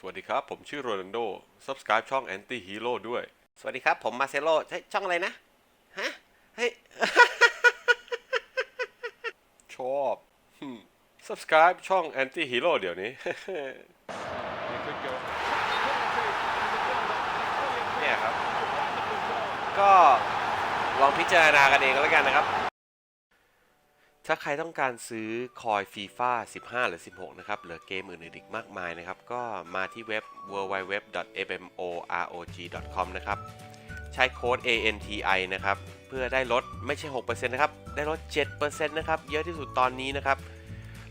สวัสดีครับ ผมชื่อโรนัลโด subscribe ช่อง Anti Hero ด้วย สวัสดีครับ ผมมาเซโลใช่ช่องอะไรนะ ฮะ เฮ้ย ชอบอืม subscribe ช่อง Anti Hero เดี๋ยวนี้ เนี่ยครับ ก็ลองพิจารณากันเองก็แล้วกันนะครับ ถ้าใครต้องการซื้อคอยฟีฟ่า15 หรือ 16 นะครับ เหลือเกมอื่นๆอีกมากมายนะครับ ก็มาที่เว็บ www.mmorog.com นะครับ ใช้โค้ด ANTI นะครับ เพื่อได้ลดไม่ใช่ 6%นะครับ ได้ลด 7%นะครับ เยอะที่สุดตอนนี้นะครับ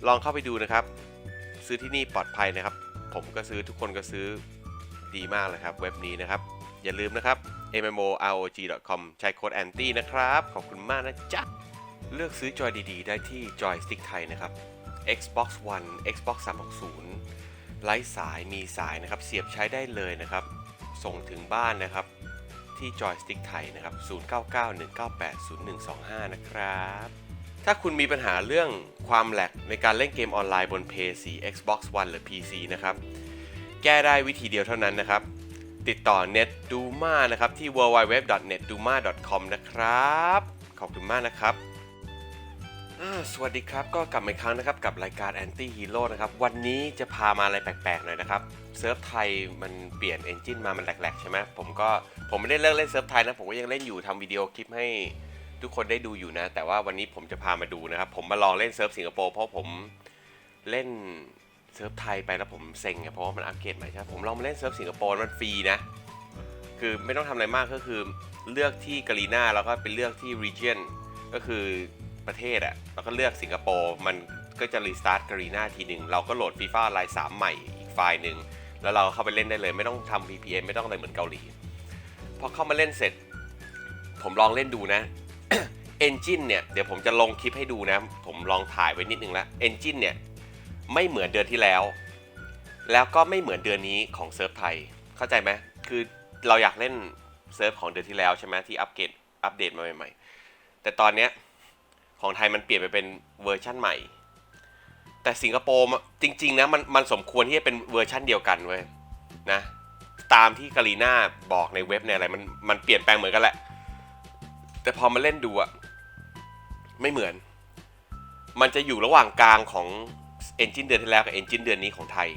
ลองเข้าไปดูนะครับ ซื้อที่นี่ปลอดภัยนะครับ ผมก็ซื้อทุกคนก็ซื้อดีมากเลยครับ เว็บนี้นะครับ อย่าลืมนะครับ mmorog.com ใช้โค้ด ANTI นะครับ ขอบคุณมากนะจ๊ะ เลือกซื้อจอยดีๆ ได้ที่จอยสติ๊กไทยนะครับ Xbox One Xbox 360 ไร้สายมีสายนะครับ เสียบใช้ได้เลยนะครับ ส่งถึงบ้านนะครับ ที่จอยสติ๊กไทยนะครับ 0991980125 นะครับ ถ้าคุณมีปัญหาเรื่องความแหลกในการเล่นเกมออนไลน์บน PS4 Xbox One หรือ PC นะครับ แก้ได้วิธีเดียวเท่านั้นนะครับ ติดต่อ NetDuma นะครับที่ www.netduma.com นะครับ ขอบคุณมากนะครับ สวัสดีครับ ก็กลับมาอีกครั้งนะครับกับรายการ Anti Hero นะครับ วันนี้จะพามาอะไรแปลกๆหน่อยนะครับ เซิร์ฟไทยมันเปลี่ยนเอนจินมา มันแหลกๆใช่ไหมผมก็ผมไม่ได้เลิกเล่นเซิร์ฟไทยนะ ผมก็ยังเล่นอยู่ทำวิดีโอคลิปให้ทุกคนได้ดูอยู่นะ แต่ว่าวันนี้ผมจะพามาดูนะครับ ผมมาลองเล่นเซิร์ฟสิงคโปร์เพราะผมเล่นเซิร์ฟไทยไปแล้วผมเซ็งไงเพราะว่ามันอัปเกรดใหม่ใช่ไหมผมลองมาเล่นเซิร์ฟสิงคโปร์มันฟรีนะ คือไม่ต้องทำอะไรมากก็คือเลือกที่กาลีนาแล้วก็ไปเลือกที่ region ก็คือ ประเทศอะแล้วก็เลือกสิงคโปร์มันก็จะรีสตาร์ทกาลีนาทีหนึ่งเราก็โหลดฟีฟ่าไลน์สามใหม่อีกไฟล์หนึ่งแล้วเราเข้าไปเล่นได้เลยไม่ต้องทำ VPN ไม่ต้องอะไรเหมือนเกาหลีพอเข้ามาเล่นเสร็จ ผมลองเล่นดูนะ Engine เนี่ยเดี๋ยวผมจะลงคลิปให้ดูนะ ผมลองถ่ายไว้นิดนึงแล้ว Engine เนี่ยไม่เหมือนเดือนที่แล้ว แล้วก็ไม่เหมือนเดือนนี้ของเซิร์ฟไทย เข้าใจไหมคือเราอยากเล่นเซิร์ฟของเดือนที่แล้วใช่ไหมที่อัปเกรดอัปเดตมาใหม่ๆแต่ตอนเนี้ย ของไทยมันเปลี่ยนไปเป็นเวอร์ชั่นใหม่ แต่สิงคโปร์จริงๆนะมันมันสมควรที่จะเป็นเวอร์ชั่นเดียวกันเว้ยนะตามที่กาลีน่าบอกในเว็บในอะไรมันมันเปลี่ยนแปลงเหมือนกันแหละ แต่พอมาเล่นดูอะไม่เหมือน มันจะอยู่ระหว่างกลางของเอนจินเดือนที่แล้วกับเอนจินเดือนนี้ของไทย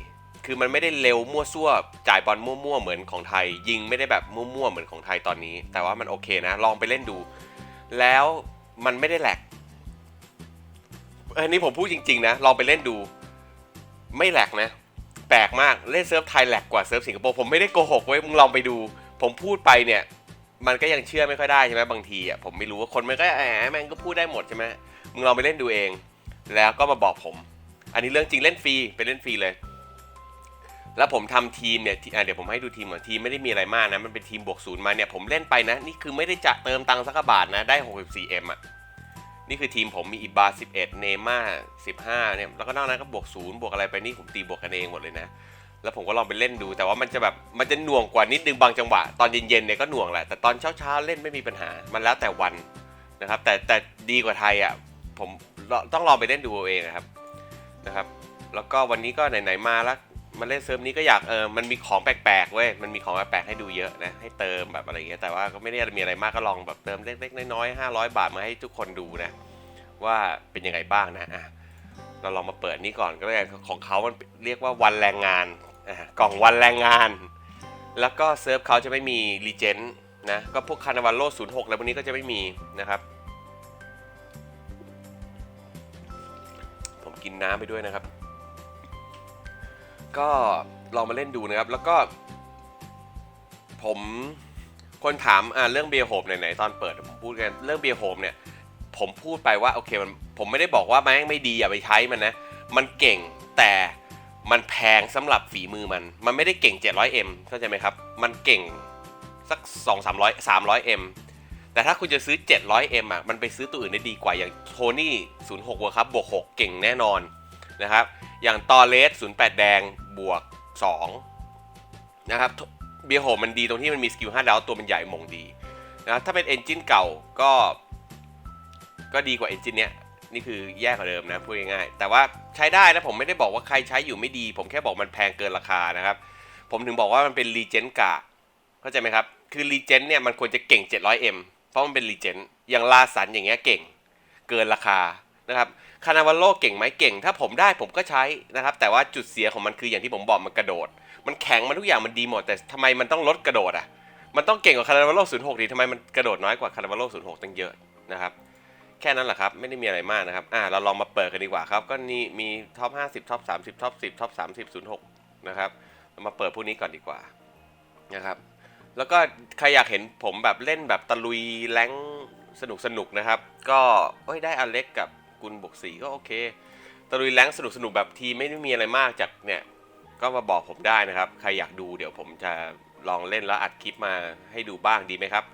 คือมันไม่ได้เร็วมั่วซั่วจ่ายบอลมั่วๆเหมือนของไทย ยิงไม่ได้แบบมั่วๆเหมือนของไทยตอนนี้ แต่ว่ามันโอเคนะ ลองไปเล่นดู แล้วมันไม่ได้แหลก อันนี้ผมพูดจริง ๆ นะ ลองไปเล่นดู ไม่แหลกนะ แปลกมาก เล่นเซิร์ฟไทยแหลกกว่าเซิร์ฟสิงคโปร์ ผมไม่ได้โกหกเว้มึงลองไปดู ผมพูดไปเนี่ย มันก็ยังเชื่อไม่ค่อยได้ใช่ไหมบางทีอะ ผมไม่รู้ว่าคนมันก็แหมแม่งก็พูดได้หมดใช่ไหมมึงลองไปเล่นดูเอง แล้วก็มาบอกผม อันนี้เรื่องจริงเล่นฟรี ไปเล่นฟรีเลย แล้วผมทำทีมเนี่ยเดี๋ยวผมให้ดูทีมก่อน ทีมไม่ได้มีอะไรมากนะ มันเป็นทีมบวกศูนย์มาเนี่ย ผมเล่นไปนะ นี่คือไม่ได้จะเติมตังค์สักบาทนะ ได้ 64M อะ นี่คือทีมผมมีอิบา11 เนม่า15 เนี่ย แล้วก็นอกนั้นก็บวกศูนย์บวกอะไรไปนี่ผมตีบวกกันเองหมดเลยนะ แล้วผมก็ลองไปเล่นดู แต่ว่ามันจะแบบ มันจะหน่วงกว่านิดนึงบางจังหวะ ตอนเย็นๆเนี่ยก็หน่วงแหละ แต่ตอนเช้าๆเล่นไม่มีปัญหา มันแล้วแต่วันนะครับ แต่แต่ดีกว่าไทยอะ ผมต้องลองไปเล่นดูเอาเองนะครับ นะครับ แล้วก็วันนี้ก็ไหนๆมาแล้ว มาเล่นเซิร์ฟนี้ก็อยากเออมันมีของแปลกๆเว้ยมันมีของแปลกๆให้ดูเยอะนะให้เติมแบบอะไรเงี้ยแต่ว่าก็ไม่ได้มีอะไรมากก็ลองแบบเติมเล็กๆน้อยๆ500 บาทมาให้ทุกคนดูนะ ว่าเป็นยังไงบ้างนะอะเราลองมาเปิดนี้ก่อนก็ได้ของเขามันเรียกว่าวันแรงงานอะกล่องวันแรงงาน แล้วก็เซิร์ฟเขาจะไม่มีรีเจนนะก็พวกคาร์นาวาโล06อะไรพวกนี้ก็จะไม่มีนะครับผมกินน้ำไปด้วยนะครับ ก็ลองมาเล่นดูนะครับ แล้วก็ ผมคนถามอ่าเรื่องเบียร์โฮมไหนๆตอนเปิดผมพูดกันเรื่องเบียร์โฮมเนี่ย ผมพูดไปว่าโอเคมันผมไม่ได้บอกว่าแม่งไม่ดีอย่าไปใช้มันนะ มันเก่งแต่มันแพงสำหรับฝีมือมัน มันไม่ได้เก่ง 700M เข้าใจไหมครับ มันเก่งสัก 2 300 300M แต่ถ้าคุณจะซื้อ 700M อะ มันไปซื้อตัวอื่นได้ดีกว่าอย่างโทนี่06เวอร์ครับบวก6 เก่งแน่นอนนะครับ อย่างตอเลส08 แดงบวก 2 นะครับเบียโฮมมันดีตรงที่มันมีสกิล5ดาวตัวมันใหญ่มงดีนะครับถ้าเป็นเอนจินเก่าก็ ก็ดีกว่าเอนจินเนี้ยนี่คือแย่กว่าเดิมนะพูดง่ายๆแต่ว่าใช้ได้นะผมไม่ได้บอกว่าใครใช้อยู่ไม่ดี ผมแค่บอกมันแพงเกินราคานะครับ ผมถึงบอกว่ามันเป็นรีเจนกาเข้าใจไหมครับ คือรีเจนเนี่ยมันควรจะเก่ง 700M เพราะมันเป็นรีเจนอย่างลาสันอย่างเงี้ยเก่ง เกินราคา นะครับคานาวาโลเก่งไหมเก่ง ถ้าผมได้ผมก็ใช้นะครับ แต่ว่าจุดเสียของมันคืออย่างที่ผมบอกมันกระโดด มันแข็งมันทุกอย่างมันดีหมด แต่ทำไมมันต้องลดกระโดดอะ มันต้องเก่งกว่าคานาวาโล06ดีทำไมมันกระโดดน้อยกว่าคานาวาโล06ตั้งเยอะนะครับ แค่นั้นแหละครับ ไม่ได้มีอะไรมากนะครับ อ่าเราลองมาเปิดกันดีกว่าครับ ก็นี่มีท็อป50ท็อป30ท็อป10ท็อป30 06นะครับเรามาเปิดพวกนี้ก่อนดีกว่านะครับ แล้วก็ใครอยากเห็นผมแบบเล่นแบบตะลุยแรงสนุกสนุกนะครับ ก็เอ้ยได้อเล็กกับ กุลบวกสีก็โอเคตะลุยแรงสนุกสนุกแบบทีไม่ได้มีอะไรมากจากเนี่ยก็มาบอกผมได้นะครับ ใครอยากดูเดี๋ยวผมจะลองเล่นแล้วอัดคลิปมาให้ดูบ้างดีไหมครับ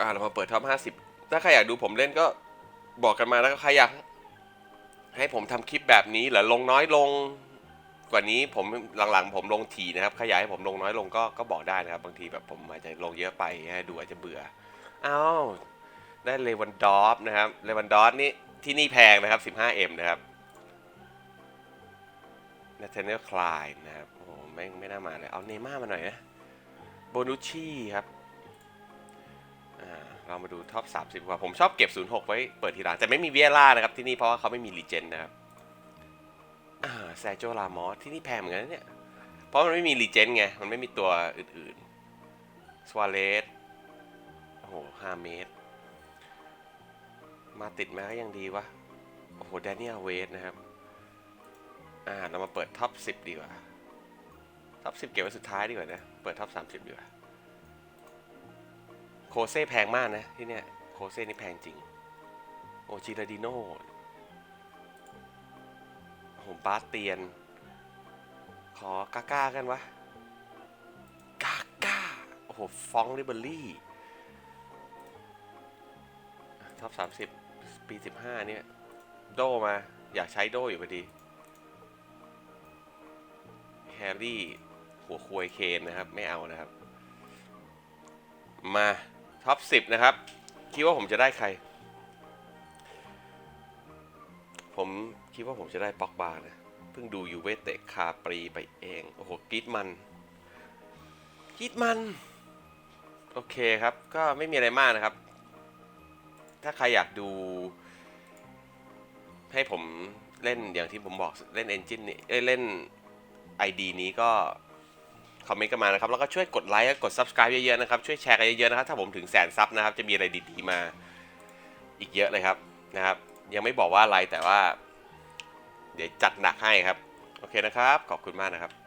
อ่าเรามาเปิดท็อป50ถ้าใครอยากดูผมเล่นก็บอกกันมาแล้วก็ใครอยากให้ผมทำคลิปแบบนี้หรือลงน้อยลงกว่านี้ผมหลังๆ ผมลงทีนะครับใครอยากให้ผมลงน้อยลงก็ก็บอกได้นะครับ บางทีแบบผมอาจจะลงเยอะไปดูอาจจะเบื่ออ้าว ได้เลวันดอฟนะครับเลวันดอฟนี่ที่นี่แพงนะครับ 15M นะครับนาเธาเนลคลายนะครับ โอ้โหไม่ไม่น่ามาเลย เอาเนม่ามาหน่อยนะ โบนุชี่ครับอ่าเรามาดูท็อป 30 กว่า ผมชอบเก็บ 06 ไว้เปิดทีหลังแต่ไม่มีเวียร่านะครับ ที่นี่เพราะว่าเขาไม่มีรีเจนนะครับอ่าแซโจลามอสที่นี่แพงเหมือนกันเนี่ย เพราะมันไม่มีรีเจนไง มันไม่มีตัวอื่นๆสวาเลสโอ้โห5เมตร มาติดไหมก็ยังดีวะ โอ้โหแดเนียลเวสนะครับ อ่า เรามาเปิดท็อป 10 ดีกว่า ท็อป 10 เก็บไว้สุดท้ายดีกว่านะ เปิดท็อป 30 ดีกว่า โคเซ่แพงมากนะที่เนี่ย โคเซ่นี่แพงจริง โอจิราดิโนโอ้โหบาสเตียน ขอกาก้ากันวะ กาก้า โอ้โห ฟองริเบอรี่ท็อปสามสิบ ปีสิบห้าเนี่ย โดมา อยากใช้โดอยู่พอดี แฮร์รี่ หัวควยเคนนะครับ ไม่เอานะครับ มา ท็อป10นะครับ คิดว่าผมจะได้ใคร ผมคิดว่าผมจะได้ป็อกบานะ เพิ่งดูยูเวเตะคาปรีไปเอง โอ้โหกีดมันกีดมัน โอเคครับ ก็ไม่มีอะไรมากนะครับ ถ้าใครอยากดู ให้ผมเล่นอย่างที่ผมบอกเล่นเอนจินนี้เล่น ID นี้ก็คอมเมนต์กันมานะครับ แล้วก็ช่วยกดไลค์และกด Subscribe เยอะๆนะครับ ช่วยแชร์กันเยอะๆนะครับ ถ้าผมถึงแสนซับนะครับ จะมีอะไรดีๆมาอีกเยอะเลยครับนะครับ ยังไม่บอกว่าอะไรแต่ว่า เดี๋ยวจัดหนักให้ครับ โอเคนะครับ ขอบคุณมากนะครับ